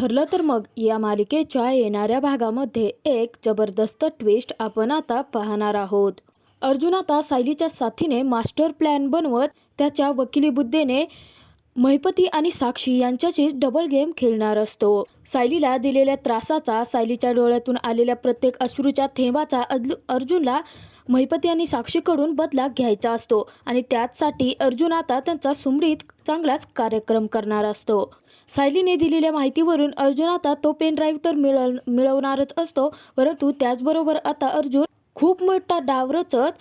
ठरलं तर मग या मालिकेच्या येणाऱ्या भागामध्ये एक जबरदस्त ट्विस्ट आपण आता पाहणार आहोत. अर्जुन आता सायलीच्या साथीने मास्टर प्लॅन बनवत त्याच्या वकिली बुद्धीने महिपती आणि साक्षी यांच्याशी डबल गेम खेळणार असतो. सायलीला दिलेल्या त्रासाचा सायलीच्या डोळ्यातून आलेल्या प्रत्येक अश्रूच्या थेंबाचा अर्जुनला महिपती आणि साक्षीकडून बदला घ्यायचा असतो आणि त्याचसाठी अर्जुन आता त्यांचा सुमरीत चांगलाच कार्यक्रम करणार असतो. सायलीने दिलेल्या माहितीवरून अर्जुन आता तो पेन ड्राईव्ह तर मिळव मिळवणारच असतो परंतु त्याचबरोबर आता अर्जुन खूप मोठा डाव रचत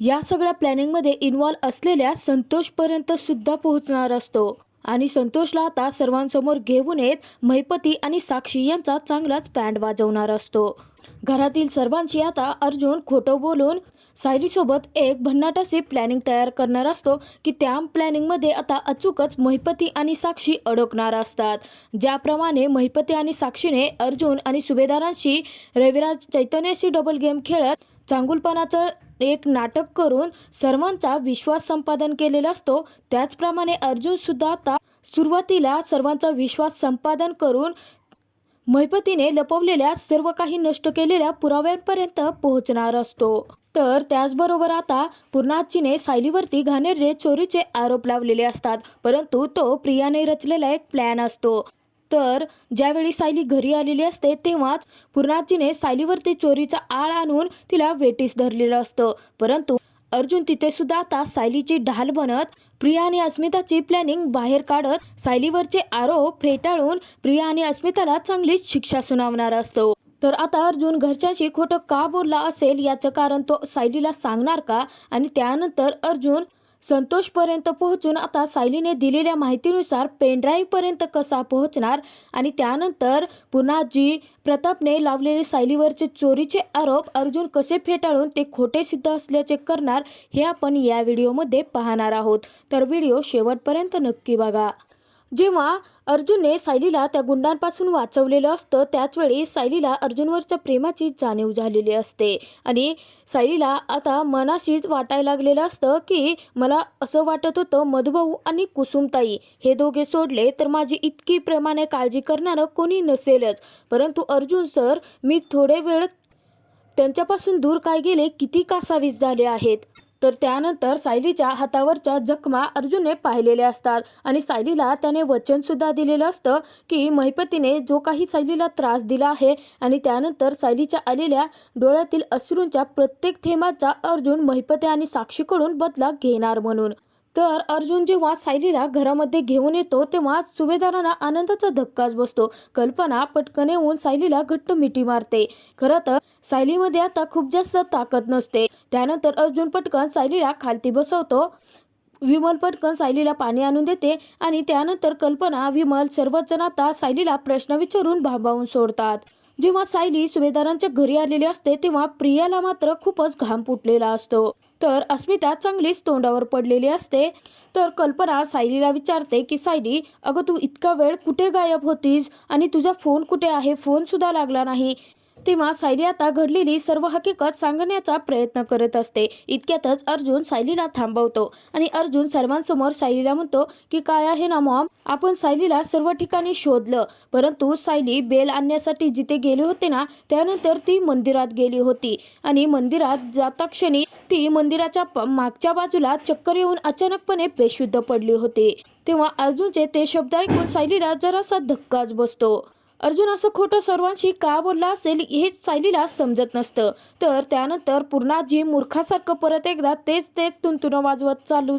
या सगळ्या प्लॅनिंगमध्ये इन्व्हॉल्व असलेल्या संतोषपर्यंत सुद्धा पोहोचणार असतो. आणि संतोषला आता सर्वांसमोर घेऊन येत महिपती आणि साक्षी यांचा चांगलाच पॅन्ड वाजवणार असतो. घरातील सर्वांची आता अर्जुन खोटं बोलून सायलीसोबत एक भन्नाटाचे प्लॅनिंग तयार करणार असतो की त्या प्लॅनिंगमध्ये आता अचूकच महिपती आणि साक्षी अडकणार असतात. ज्याप्रमाणे महिपती आणि साक्षीने अर्जुन आणि सुभेदारांशी रविराज चैतन्याशी डबल गेम खेळत चांगुलपणाचं एक नाटक करून सर्वांचा विश्वास संपादन केलेला असतो. त्याचप्रमाणे अर्जुन सुद्धा आता सुरुवातीला सर्वांचा विश्वास संपादन करून महिपतीने लपवलेल्या सर्व काही नष्ट केलेल्या पुराव्यांपर्यंत पोहोचणार असतो. तर त्याचबरोबर आता पूर्णाजीने सायलीवरती घाणेरडे चोरीचे आरोप लावलेले असतात. परंतु तो प्रियाने रचलेला एक प्लॅन असतो. तर ज्यावेळी सायली घरी आलेली असते तेव्हाच पूर्णाजीने सायलीवरती चोरीचा आळ आणून तिला वेटीस धरलेलं असतं. परंतु अर्जुन तिथे सुद्धा आता सायलीची ढाल बनत प्रिया आणि अस्मिताची प्लॅनिंग बाहेर काढत सायलीवरचे आरोप फेटाळून प्रिया आणि अस्मिताला चांगलीच शिक्षा सुनावणार असतो. तर आता अर्जुन घरच्यांशी खोटं का बोलला असेल याचं कारण तो सायलीला सांगणार का? आणि त्यानंतर अर्जुन संतोषपर्यंत पोहोचून आता सायलीने दिलेल्या माहितीनुसार पेनड्राईव्हपर्यंत कसा पोहोचणार आणि त्यानंतर पुन्हा जी प्रतापने लावलेले सायलीवरचे चोरीचे आरोप अर्जुन कसे फेटाळून ते खोटे सिद्ध असल्याचे करणार हे आपण या व्हिडिओमध्ये पाहणार आहोत. तर व्हिडिओ शेवटपर्यंत नक्की बघा. जेव्हा अर्जुनने सायलीला त्या गुंडांपासून वाचवलेलं असतं त्याचवेळी सायलीला अर्जुनवरच्या प्रेमाची जाणीव झालेली असते. आणि सायलीला आता मनाशीच वाटायला लागलेलं असतं की मला असं वाटत होतं मधुभाऊ आणि कुसुमताई हे दोघे सोडले तर माझी इतकी प्रेमाने काळजी करणारं कोणी नसेलच. परंतु अर्जुन सर मी थोडे वेळ त्यांच्यापासून दूर काय गेले किती कासावीस झाले आहेत? तर त्यानंतर सायलीच्या हातावरच्या जखमा अर्जुनने पाहिलेल्या असतात. आणि सायलीला त्याने वचनसुद्धा दिलेलं असतं की महिपतीने जो काही सायलीला त्रास दिला आहे आणि त्यानंतर सायलीच्या आलेल्या डोळ्यातील अश्रूंच्या प्रत्येक थेंबाचा अर्जुन महिपती आणि साक्षीकडून बदला घेणार म्हणून. तर अर्जुन जेव्हा सायलीला घरामध्ये घेऊन येतो तेव्हा सुभेदारांना आनंदाचा धक्काच बसतो. कल्पना पटकन येऊन सायलीला घट्ट मिठी मारते. खरं तर सायलीमध्ये आता खूप जास्त ताकद नसते. त्यानंतर अर्जुन पटकन सायलीला खालती बसवतो. विमल पटकन सायलीला पाणी आणून देते आणि त्यानंतर कल्पना विमल सर्वजण आता सायलीला प्रश्न विचारून भांबावून सोडतात. जेव्हा सायली सुभेदारांच्या घरी आलेली असते तेव्हा प्रियाला मात्र खूपच घाम फुटलेला असतो. तर अस्मिता चांगलीच तोंडावर पडलेली असते. तर कल्पना सायलीला विचारते की सायली अगं तू इतका वेळ कुठे गायब होतीस? आणि तुझा फोन कुठे आहे? फोन सुद्धा लागला नाही. तेव्हा सायली आता घडलेली सर्व हकीकत सांगण्याचा प्रयत्न करत असते. इतक्यातच अर्जुन सायलीला थांबवतो आणि अर्जुन सर्वांसमोर सायलीला म्हणतो की काय आहे ना मॉम? आपण सायलीला सर्व ठिकाणी शोधलं. परंतु सायली बेल आणण्यासाठी जिथे गेले होते ना त्यानंतर ती मंदिरात गेली होती. आणि मंदिरात जाता क्षणी ती मंदिराच्या मागच्या बाजूला चक्कर येऊन अचानकपणे बेशुद्ध पडली होती. तेव्हा अर्जुनचे ते शब्द ऐकून सायलीला जरासा धक्काच बसतो. अर्जुन असं खोटं सर्वांशी का बोलला असेल हेच सायलीला समजत नसतं. तर त्यानंतर पूर्णाजी मूर्खासारखं परत एकदा तेच तेच तुंतुनं वाजवत चालू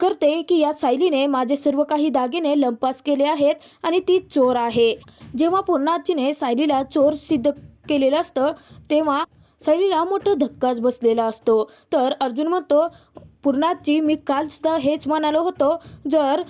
करते की या सायलीने माझे सर्व काही दागिने लंपास केले आहेत आणि ती चोर आहे. जेव्हा पूर्णाजीने सायलीला चोर सिद्ध केलेलं असतं तेव्हा सायलीला मोठा धक्काच बसलेला असतो. तर अर्जुन म्हणतो पूर्णाजी मी कालसुद्धा हेच म्हणालो होतो जर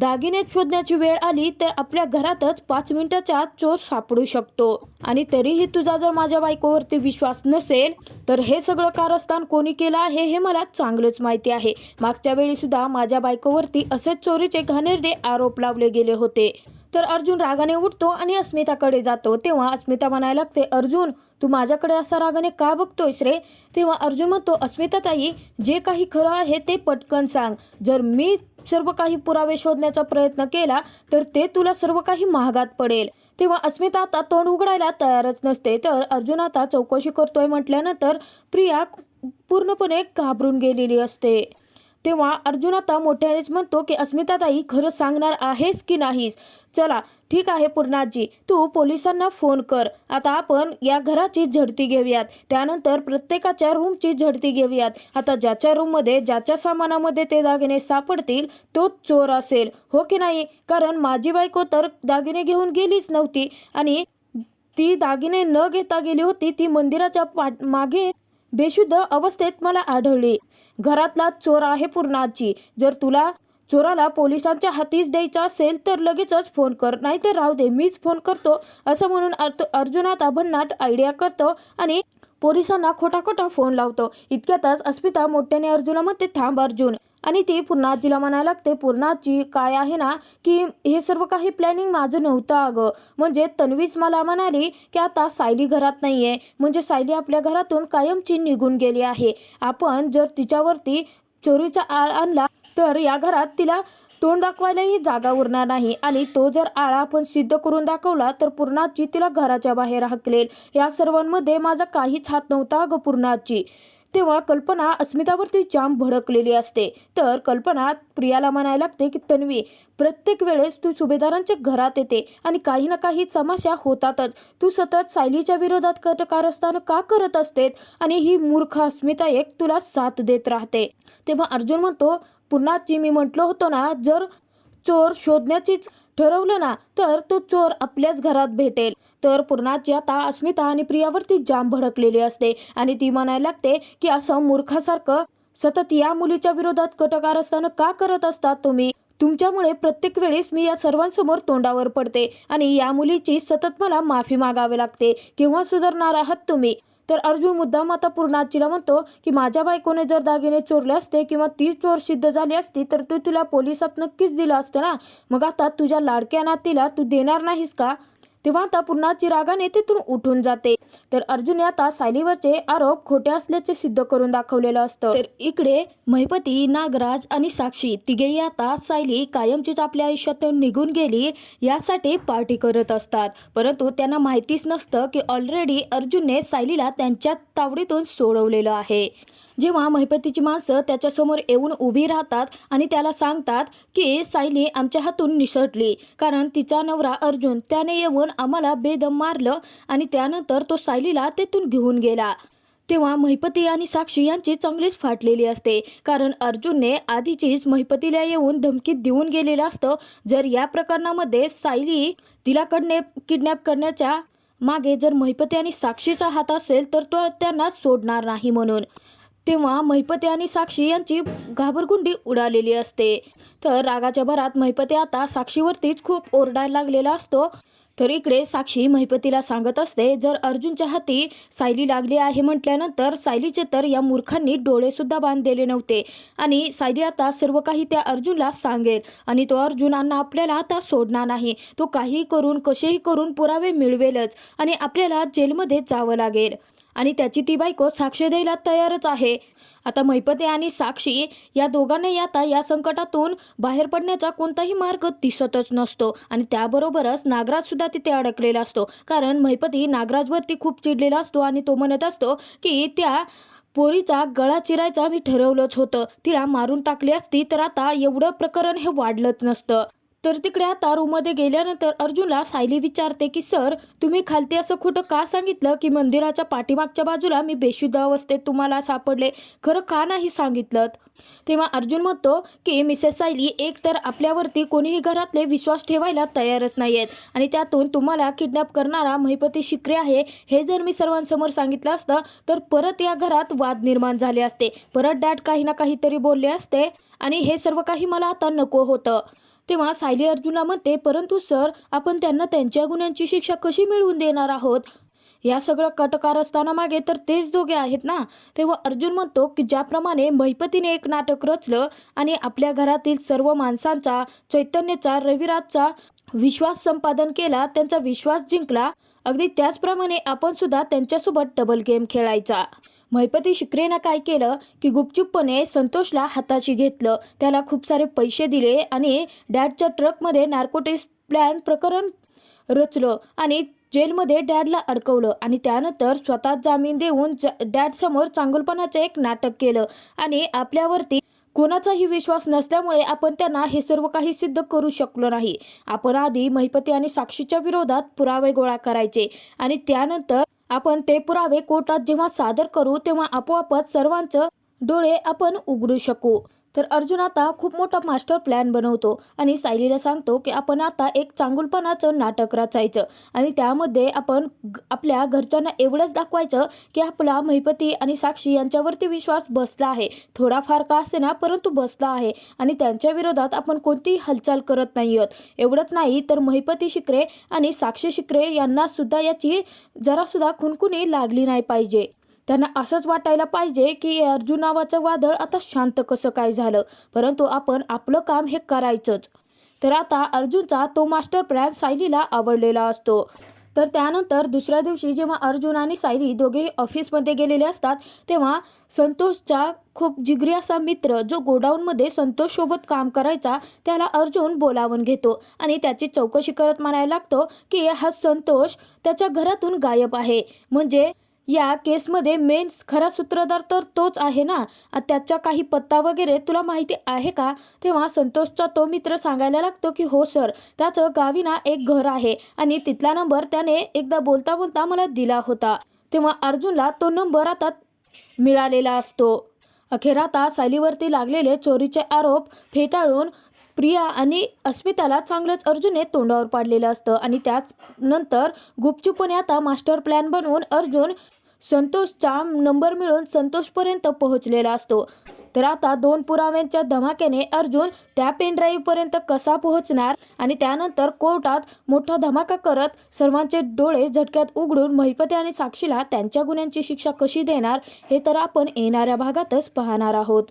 दागिने शोधण्याची वेळ आली तर आपल्या घरातच पाच मिनिटाच्या चोर सापडू शकतो. आणि तरीही तुझा जर माझ्या बायकोवरती विश्वास नसेल तर हे सगळं कारस्थान कोणी केलं आहे हे मला चांगलंच माहिती आहे. मागच्या वेळी सुद्धा माझ्या बायकोवरती असेच चोरीचे घाणेरडे आरोप लावले गेले होते. तर अर्जुन रागाने उठतो आणि अस्मिताकडे जातो. तेव्हा अस्मिता म्हणायला लागते अर्जुन तू माझ्याकडे असा रागाने का बघतोयस रे? तेव्हा अर्जुन म्हणतो अस्मिता ताई जे काही खरं आहे ते पटकन सांग. जर मी सर्व काही पुरावे शोधण्याचा प्रयत्न केला तर ते तुला सर्व काही महागात पडेल. तेव्हा अस्मिता आता तोंड उघडायला तयारच नसते. तर अर्जुन आता चौकशी करतोय म्हटल्यानंतर प्रिया पूर्णपणे घाबरून गेलेली असते. तेव्हा अर्जुन आता मोठ्यानेच म्हणतो की अस्मिताताई खरं सांगणार आहेस की नाहीस? चला ठीक आहे पूर्णाजी तू पोलिसांना फोन कर. आता आपण या घराची झडती घेऊयात. त्यानंतर प्रत्येकाच्या रूमची झडती घेऊयात. आता ज्याच्या रूममध्ये ज्याच्या सामानामध्ये ते दागिने सापडतील तोच चोर असेल. हो की नाही? कारण माझी बायको तर दागिने घेऊन गेलीच नव्हती आणि ती दागिने न घेता गेली होती ती मंदिराच्या पाठ मागे बेशुद्ध अवस्थेत मला आढळले. घरातला चोर आहे पूर्णाची. जर तुला चोराला पोलिसांच्या हातीच द्यायचा असेल तर लगेचच फोन कर. नाहीतर राहू दे मीच फोन करतो असं म्हणून अर्जुनात अभन्नाट भन्नाट आयडिया करतो आणि पोलिसांना खोटा खोटा फोन लावतो. इतक्यातच अस्मिता मोठ्याने अर्जुनामध्ये थांब अर्जुन. आणि ती पूर्णाजीला म्हणायला लागते पूर्णाजी काय आहे ना की हे सर्व काही प्लॅनिंग माझं नव्हतं अगं. म्हणजे तन्वीच मला म्हणाली की आता सायली घरात नाही आहे म्हणजे सायली आपल्या घरातून कायमची निघून गेली आहे. आपण जर तिच्यावरती चोरीचा आळ आणला तर या घरात तिला तोंड दाखवायलाही जागा उरणार नाही. आणि तो जर आळा आपण सिद्ध करून दाखवला तर पूर्णाजी तिला घराच्या बाहेर हकलेल. या सर्वांमध्ये माझा काहीच हात नव्हता अगं पूर्णाची तेव्हा कल्पना अस्मितावरती जाम भडकलेली असते. तर कल्पना प्रियाला म्हणायला लागते की तन्वी प्रत्येक वेळेस तू सुभेदारांच्या घरात येते आणि काही ना काही समस्या होतातच. तू सतत सायलीच्या विरोधात कटकारस्थान का करत असते आणि ही मूर्ख अस्मिता एक तुला साथ देत राहते. तेव्हा अर्जुन म्हणतो पुन्हा जी मी म्हटलं होतो ना जर चोर शोधण्याचीच ठरवलं ना तर तो चोर आपल्याच घरात भेटेल. तर पूर्णाची आता अस्मिता आणि प्रियावरती जाम भडकलेली असते आणि ती म्हणायला लागते की असं मूर्खासारखं सतत या मुलीच्या विरोधात कटकार असताना का करत असतात तुम्ही? तुमच्यामुळे प्रत्येक वेळेस मी या सर्वांसमोर तोंडावर पडते आणि या मुलीची सतत मला माफी मागावी लागते. केव्हा सुधारणार आहात तुम्ही? तर अर्जुन मुद्दाम आता पूर्णाजीला म्हणतो की माझ्या बायकोने जर दागिने चोरले असते किंवा ती चोर सिद्ध झाली असती तर तू तिला पोलिसात नक्कीच दिलं असतं ना. मग आता तुझ्या लाडक्या नातीला तू देणार नाहीस का? तेव्हा आता पूर्णाची रागाने तिथून उठून जाते. तर अर्जुन आता सायलीवरचे आरोप खोटे असल्याचे सिद्ध करून दाखवलेलं असतं. तर इकडे महिपती नागराज आणि साक्षी तिघेही आता सायली कायमचीच आपल्या आयुष्यातून निघून गेली यासाठी पार्टी करत असतात. परंतु त्यांना माहितीच नसतं की ऑलरेडी अर्जुनने सायलीला त्यांच्या तावडीतून सोडवलेलं आहे. जेव्हा महिपतीची माणसं त्याच्यासमोर येऊन उभी राहतात आणि त्याला सांगतात की सायली आमच्या हातून निसटली कारण तिचा नवरा अर्जुन त्याने येऊन आम्हाला बेदम मारलं आणि त्यानंतर तो सायलीला तेथून घेऊन गेला. तेव्हा महिपती आणि साक्षी यांची चांगलीच फाटलेली असते. कारण अर्जुनने आधीचीच महिपतीला येऊन धमकी देऊन गेलेलं असतं. जर या प्रकरणामध्ये सायली तिलाकडने किडनॅप करण्याच्या मागे जर महिपती आणि साक्षीचा हात असेल तर तो त्यांना सोडणार नाही म्हणून. तेव्हा महिपती आणि साक्षी यांची घाबरगुंडी उडालेली असते. तर रागाच्या भरात महिपती आता साक्षीवरतीच खूप ओरडायला लागलेला असतो. तर इकडे साक्षी महिपतीला सांगत असते जर अर्जुनच्या हाती सायली लागली आहे म्हटल्यानंतर सायलीचे तर या मूर्खांनी डोळेसुद्धा बांधलेले नव्हते. आणि सायली आता सर्व काही त्या अर्जुनला सांगेल आणि तो अर्जुनांना आपल्याला आता सोडणार नाही. तो काही करून कसेही करून पुरावे मिळवेलच आणि आपल्याला जेलमध्ये जावं लागेल. आणि त्याची ती बायको साक्ष द्यायला तयारच आहे. आता महिपते आणि साक्षी या दोघांनाही आता या संकटातून बाहेर पडण्याचा कोणताही मार्ग दिसतच नसतो. आणि त्याबरोबरच नागराज सुद्धा तिथे अडकलेला असतो. कारण महिपती नागराजवरती खूप चिडलेला असतो आणि तो म्हणत असतो की त्या पोरीचा गळा चिरायचा मी ठरवलंच होतं. तिला मारून टाकली असती तर आता एवढं प्रकरण हे वाढलंच नसतं. तर तिकडे आता रूममध्ये गेल्यानंतर अर्जुनला सायली विचारते की सर तुम्ही खालती असं खोटं का सांगितलं की मंदिराच्या पाठीमागच्या बाजूला मी बेशुद्ध अवस्थेत तुम्हाला सापडले? खरं का नाही सांगितलं तेव्हा अर्जुन म्हणतो की मिसेस सायली एक तर आपल्यावरती कोणीही घरातले विश्वास ठेवायला तयारच नाही आहेत आणि त्यातून तुम्हाला किडनॅप करणारा महिपती शिक्रे आहे हे जर मी सर्वांसमोर सांगितलं असतं तर परत या घरात वाद निर्माण झाले असते. परत डॅड काही ना काहीतरी बोलले असते आणि हे सर्व काही मला आता नको होतं. तेव्हा सायली अर्जुनला म्हणते परंतु सर आपण त्यांना त्यांच्या गुन्ह्यांची शिक्षा कशी मिळवून देणार आहोत? या सगळं कटकार असताना मागे तर तेच दोघे आहेत ना? तेव्हा अर्जुन म्हणतो की ज्याप्रमाणे महिपतीने एक नाटक रचलं आणि आपल्या घरातील सर्व माणसांचा चैतन्यचा रविराजचा विश्वास संपादन केला त्यांचा विश्वास जिंकला अगदी त्याचप्रमाणे आपण सुद्धा त्यांच्यासोबत डबल गेम खेळायचा. महिपती शिक्रेनं काय केलं की गुपचूपपणे संतोषला हाताशी घेतलं. त्याला खूप सारे पैसे दिले आणि डॅडच्या ट्रकमध्ये नार्कोटिक्स प्लॅन प्रकरण रचलं आणि जेलमध्ये डॅडला अडकवलं आणि त्यानंतर स्वतः जामीन देऊन डॅड समोर चांगुलपणाचं एक नाटक केलं आणि आपल्यावरती कोणाचाही विश्वास नसल्यामुळे आपण त्यांना हे सर्व काही सिद्ध करू शकलो नाही. आपण आधी महिपती आणि साक्षीच्या विरोधात पुरावे गोळा करायचे आणि त्यानंतर आपण ते पुरावे कोर्टात जेव्हा सादर करू तेव्हा आपोआपच सर्वांचं डोळे आपण उघडू शकू. तर अर्जुन आता खूप मोठा मास्टर प्लॅन बनवतो आणि सायलीला सांगतो की आपण आता एक चांगुलपणाचं नाटक रचायचं आणि त्यामध्ये आपण आपल्या घरच्यांना एवढंच दाखवायचं की आपला महिपती आणि साक्षी यांच्यावरती विश्वास बसला आहे. थोडाफार का असे ना परंतु बसला आहे आणि त्यांच्या विरोधात आपण कोणतीही हालचाल करत नाही आहोत एवढंच नाही तर महिपती शिकरे आणि साक्षी शिकरे यांना सुद्धा याची जरासुद्धा खुनखुनी लागली नाही पाहिजे. त्यांना असंच वाटायला पाहिजे की अर्जुनावाचं वादळ आता शांत कसं काय झालं? परंतु आपण आपलं काम हे करायचंच. तर आता अर्जुनचा तो मास्टर प्लॅन सायलीला आवडलेला असतो. तर त्यानंतर दुसऱ्या दिवशी जेव्हा अर्जुन आणि सायली दोघेही ऑफिसमध्ये गेलेले असतात तेव्हा संतोषचा खूप जिगरी असा मित्र जो गोडाऊनमध्ये संतोषसोबत काम करायचा त्याला अर्जुन बोलावून घेतो आणि त्याची चौकशी करत म्हणायला लागतो की हा संतोष त्याच्या घरातून गायब आहे. म्हणजे या केसमध्ये मेन्स खरा सूत्रधार तर तोच आहे ना? त्याचा काही पत्ता वगैरे तुला माहिती आहे का? तेव्हा संतोषचा तो मित्र सांगायला लागतो की हो सर त्याचं गावी ना एक घर आहे आणि तिथला नंबर त्याने एकदा बोलता बोलता मला दिला होता. तेव्हा अर्जुनला तो नंबर आता मिळालेला असतो. अखेर आता सायलीवरती लागलेले चोरीचे आरोप फेटाळून प्रिया आणि अस्मिताला चांगलंच अर्जुनने तोंडावर पाडलेलं असतं आणि त्याच नंतर गुपचूपणे आता मास्टर प्लॅन बनवून अर्जुन संतोषचा नंबर मिळून संतोषपर्यंत पोहोचलेला असतो. तर आता दोन पुराव्यांच्या धमाक्याने अर्जुन त्या पेनड्राईव्हपर्यंत कसा पोहोचणार आणि त्यानंतर कोर्टात मोठा धमाका करत सर्वांचे डोळे झटक्यात उघडून महिपती आणि साक्षीला त्यांच्या गुन्ह्यांची शिक्षा कशी देणार हे तर आपण येणाऱ्या भागातच पाहणार आहोत.